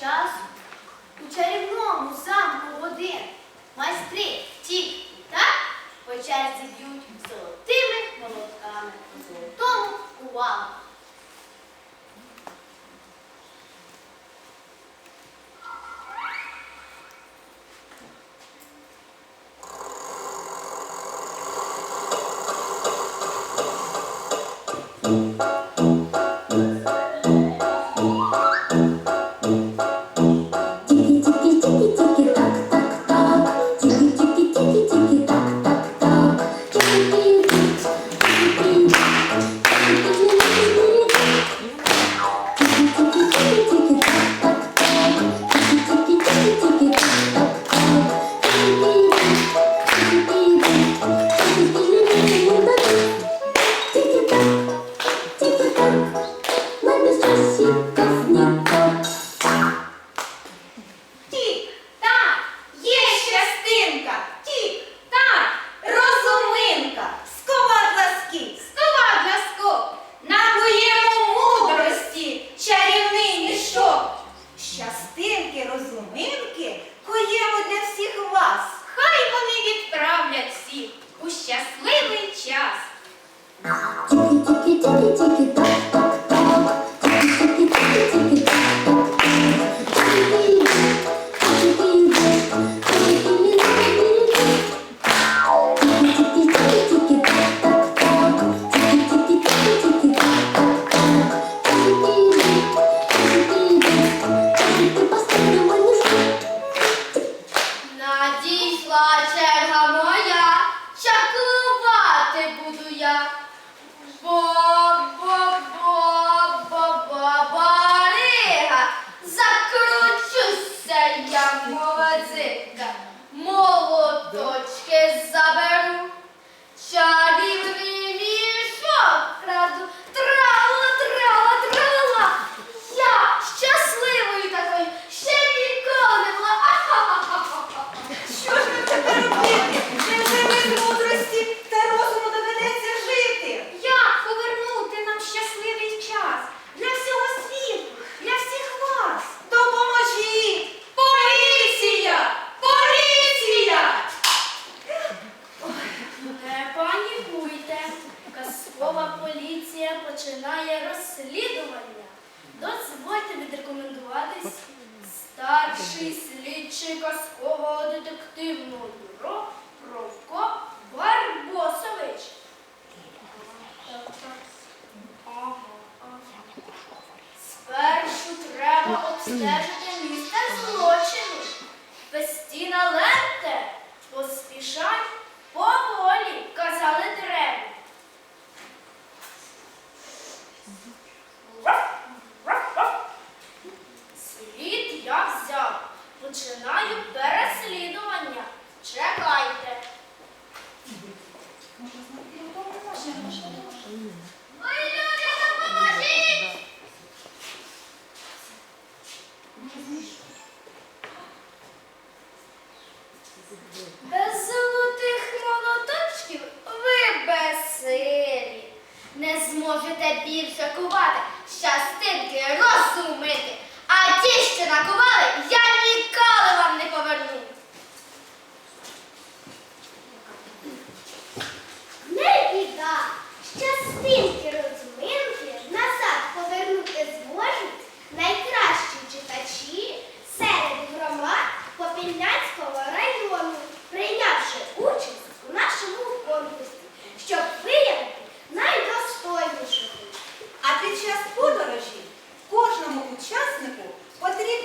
часу у чарівному замку води майстри тік так? По черзі б'ють золотими молотками. Золотому кувалу. Надійшла черга. Зможете більше кувати, щастинки розумити. А ті, що накували, я ніколи вам не поверну. Не біда, щастинки розминки назад повернути зможуть найкращі читачі серед громад Попільнянського району, прийнявши участь у нашому конкурсі, щоб виявити найдостойнішого. А під час подорожі кожному учаснику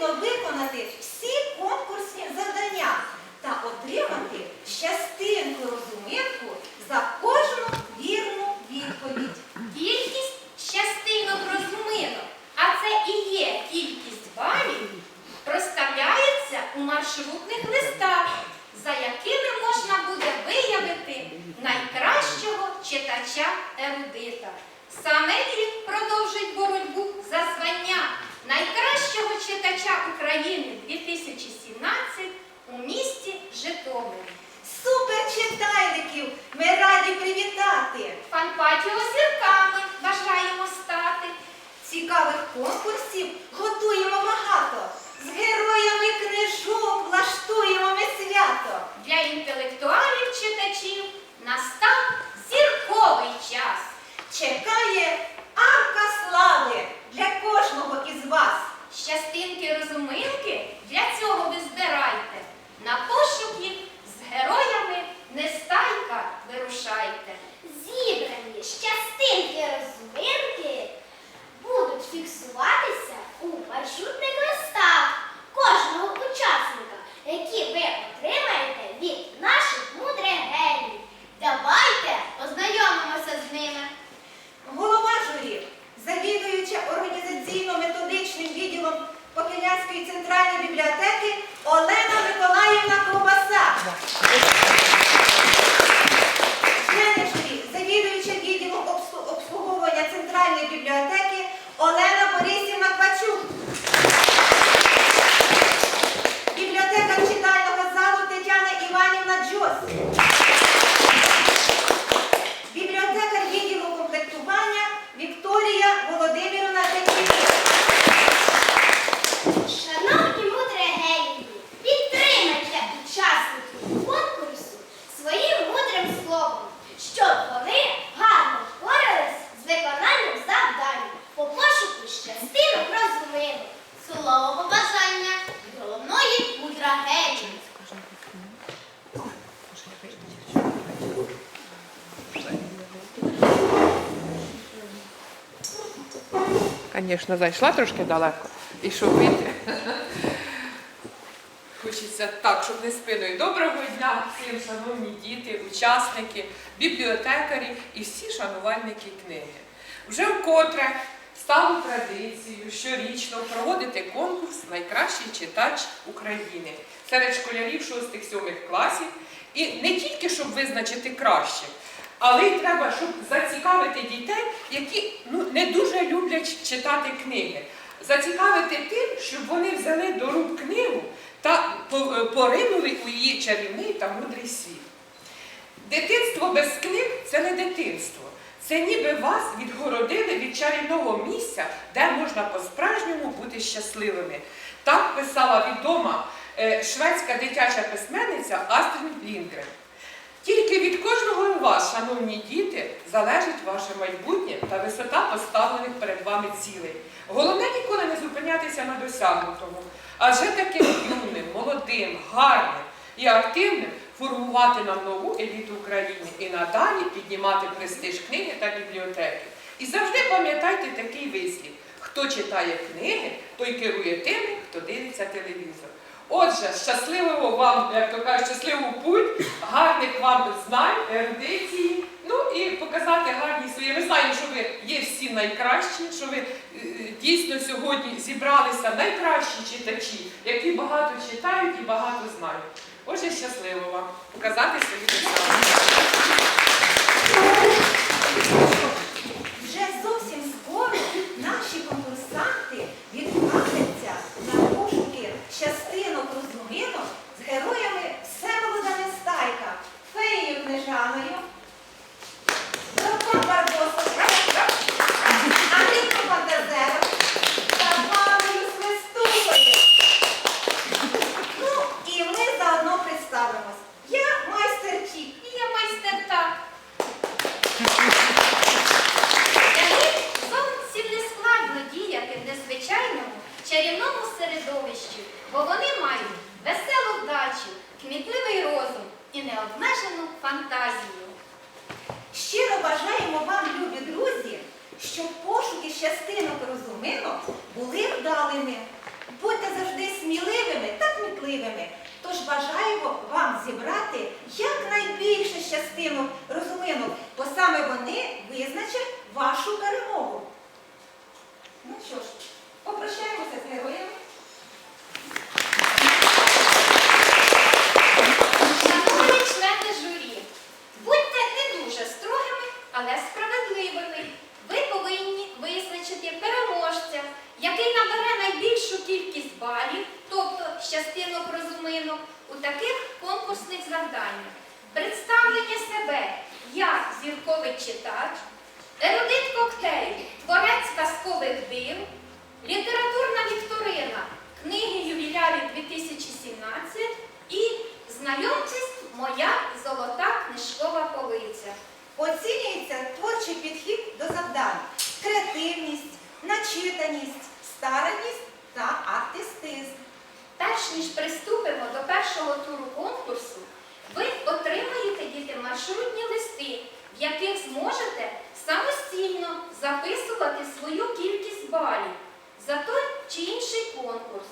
потрібно виконати всі конкурсні завдання та отримати щастинку розуминку за кожну вірну відповідь. Кількість частинок розуминок, а це і є кількість балів, проставляється у маршрутних листах, за якими можна буде виявити найкращого читача ерудита. Саме він продовжить боротьбу за звання найкращого читача України 2017 у місті Житомирі. Суперчитальників ми раді привітати! Фанпатіо зірками бажаємо стати. Цікавих конкурсів готуємо багато. З героями книжок влаштуємо ми свято. Для інтелектуалів читачів настав зірковий час. Чекає арка слави для кожного із вас. Щастинки розуминки для цього ви збирайте. На пошуки з героями нестайка вирушайте. Зібрані щастинки розминки будуть фіксуватися у маршрутних Amen. Звісно, зайшла трошки далеко. І щоб вийти. Хочеться так, щоб не спиною. Доброго дня всім, шановні діти, учасники, бібліотекарі і всі шанувальники книги. Вже вкотре стало традицією щорічно проводити конкурс Найкращий читач України серед школярів 6-7 класів. І не тільки щоб визначити кращих, але й треба, щоб зацікавити дітей, які ну, не дуже люблять читати книги. Зацікавити тим, щоб вони взяли до рук книгу та е, поринули у її чарівний та мудрий світ. Дитинство без книг це не дитинство. Це ніби вас відгородили від чарівного місця, де можна по-справжньому бути щасливими. Так писала відома е, шведська дитяча письменниця Астрид Лінгрен. Тільки від кожного з вас, шановні діти, залежить ваше майбутнє та висота поставлених перед вами цілей. Головне ніколи не зупинятися на досягнутому, адже таким юним, молодим, гарним і активним формувати нам нову еліту України і надалі піднімати престиж книги та бібліотеки. І завжди пам'ятайте такий вислів: хто читає книги, той керує тими, хто дивиться телевізор. Отже, щасливого вам, як то кажуть, щасливу путь, гарних вам знань, ерудиції, ну і показати гарні свої. Ми знаємо, що ви є всі найкращі, що ви е, дійсно сьогодні зібралися найкращі читачі, які багато читають і багато знають. Отже, щасливо вам показати свої досягнення. Вже зовсім скоро наші конкурсанти відправляться на пошуки частинок розуминок з героями Всеволода фантазію. Щиро бажаємо вам, друзі, щоб пошуки частинок розуминок були вдалими. Будьте завжди сміливими та кмітливими. Тож бажаємо вам зібрати якнайбільше частинок розуминок, бо саме вони визначать вашу перемогу. Ну що ж, попрощаємося з героями. Шановні члени журі, будьте не дуже строгими, але справедливими. Ви повинні визначити переможця, який набере найбільшу кількість балів, тобто з частинок розуминок, у таких конкурсних завданнях. Представлення себе як зірковий читач, ерудит коктейль, творець казкових див, літературна вікторина, книги ювілярів 2017 і знайомтесь, моя золота книжкова полиця. Оцінюється творчий підхід до завдань, креативність, начитаність, старанність та артистизм. Перш ніж приступимо до першого туру конкурсу, ви отримаєте діти маршрутні листи, в яких зможете самостійно записувати свою кількість балів за той чи інший конкурс.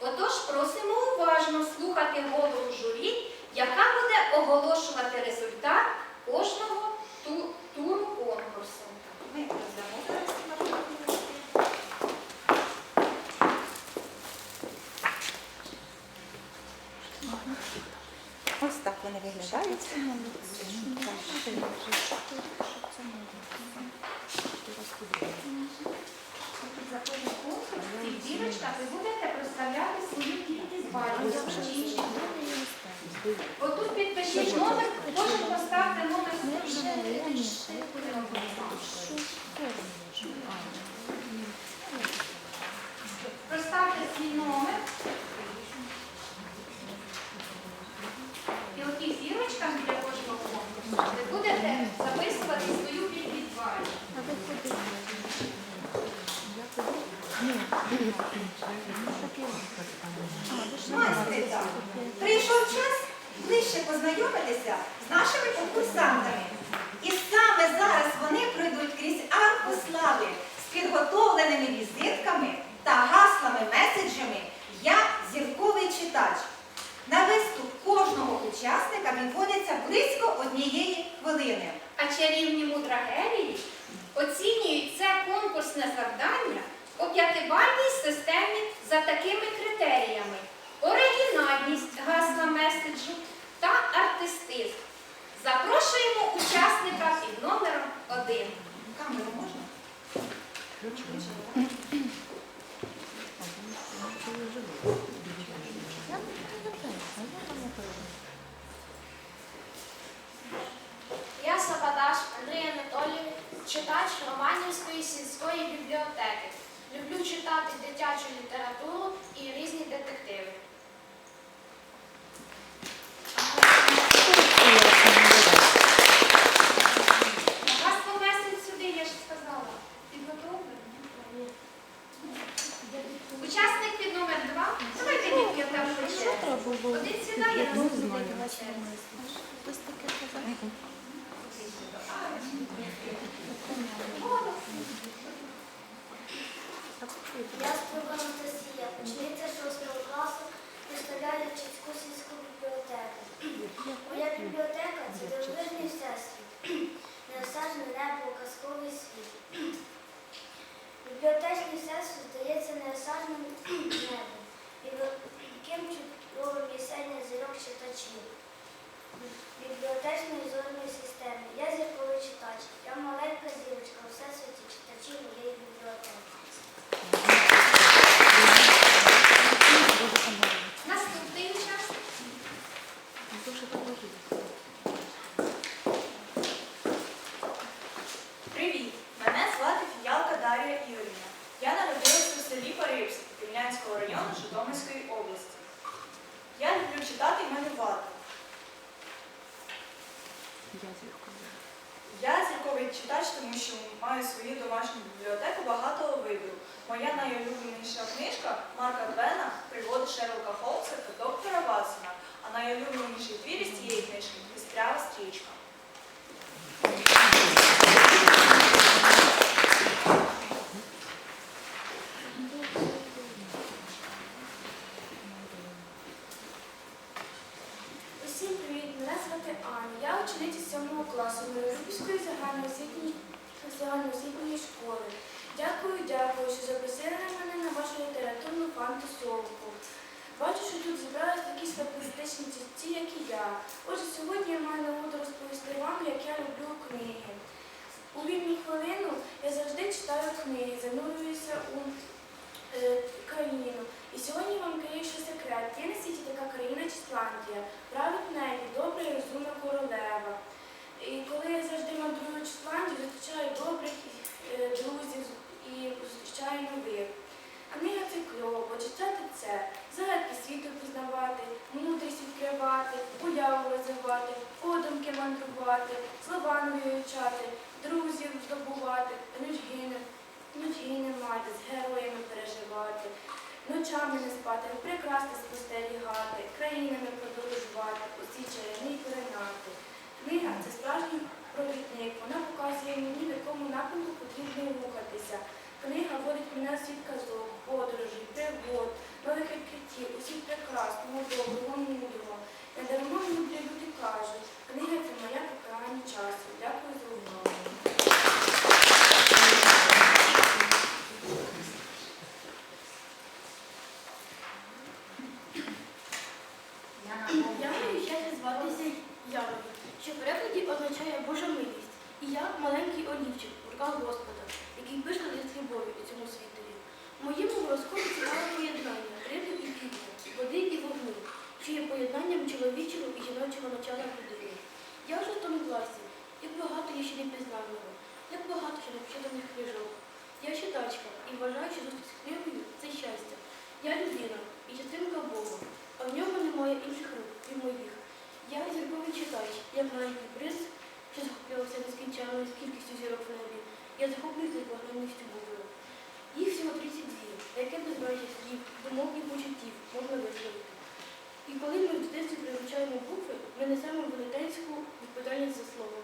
Отож просимо уважно слухати голову журі, яка буде оголошувати результат кожного ту- туру конкурсу. Ми роздамо зараз маршрутні листи. Ось так вони виглядають. За кожен конкурс в цих зірочках ви будете проставляти свою кількість балів. Чи інші Отут підпишіть номер, кожен поставте номер Проставте свій номер. І оті зірочками для кожного конкурсу ви будете записувати свою кількість балів. Майстриця, прийшов час ближче познайомитися з нашими конкурсантами. І саме зараз вони пройдуть крізь арку слави з підготовленими візитками та гаслами меседжами Я зірковий читач. На виступ кожного учасника відводиться близько однієї хвилини. А чарівні мудрагелії оцінюють це конкурсне завдання у п'ятибальній системі за такими критеріями: оригінальність гасла меседжу та артистизм. Запрошуємо учасника під номером 1. Камеру можна? Я Сабадаш Андрій Анатолійович, читач Романівської сільської бібліотеки. Люблю читати дитячу літературу ще. Один сідає, другий сидить на черзі. Я спробую Анастасія, учениця 6 класу, представляю Чицьку сільську бібліотеку. Моя бібліотека це дивовижний всесвіт, неосяжне небо, казковий світ. Бібліотечний всесвіт здається неосяжним небом і великим чудовим зірок читачів. Бібліотечної зорної системи. Я зірковий читач. Я маленька зірочка у всесвіті читачів моєї бібліотеки. Наступний учасник. Привіт! Мене звати Фіялка Дар'я Ігорівна. Я народилася у селі Парибське Кремлянського району Житомирської області. Я люблю читати і малювати. Я зірковий читач, тому що маю свою домашню бібліотеку багатого вибору. Моя найулюбленіша книжка Марка Твена Пригоди Шерлока Холмса это доктора Ватсона. Она ее твір із цієї книжки Пістрява стрічка. звати Аня. Я учениця 7 класу Миролюбівської загальноосвітньої загальноосвітньої школи. Дякую, дякую, що запросили мене на вашу літературну фантасовку. Бачу, що тут зібрались такі святопластичні чітці, як і я. Отже, сьогодні я маю нагоду розповісти вам, як я люблю книги. У вільну хвилину я завжди читаю книги, занурююся у е, країну. І сьогодні вам ще секрет. Є на світі така країна Числандія. Править в неї добра і розумна королева. І коли я завжди мандрую Числандію, зустрічаю добрих е, друзів і зустрічаю нових. Книга це кльово, читати це, загадки світу пізнавати, мудрість відкривати, уяву розвивати, подумки мандрувати, слова нові вивчати, друзів здобувати, нудьги не, мати, з переживати, ночами не спати, прекрасно спостерігати, країнами подорожувати, усі чарівні перенати. Книга це справжній провідник, вона показує мені, в якому напрямку потрібно рухатися. Книга водить мене в світ казок, подорожей, пригод, нових відкриттів, усіх прекрасного, доброго, мудрого. Недарма мені люди кажуть, книга це моя покарання часу. Дякую за увагу. Я маю щастя зватися Яною, що в перекладі означає Божа милість. І я маленький олівчик в руках Господа, який пише лист любові у цьому світові. В моєму гороскопі цікаве поєднання риби і півдня, води і вогню, що є поєднанням чоловічого і жіночого начала людини. Я вже в тому класі, як багато є ще не пізнавного, як багато ще непочитаних книжок. Я читачка і вважаю, що зустріч з книгою це щастя. Я людина і частинка Бога, а в ньому немає інших рук, крім моїх. Я зірковий читач, я маленький приз, що захопилася нескінченною кількістю зірок в небі. Я захоплююся вогненністю Бога. Їх всього 32, яке безбрання слів, думок і почуттів можна висловити. І коли ми в дитинстві призначаємо букви, ми несемо велетенську відповідальність за слово.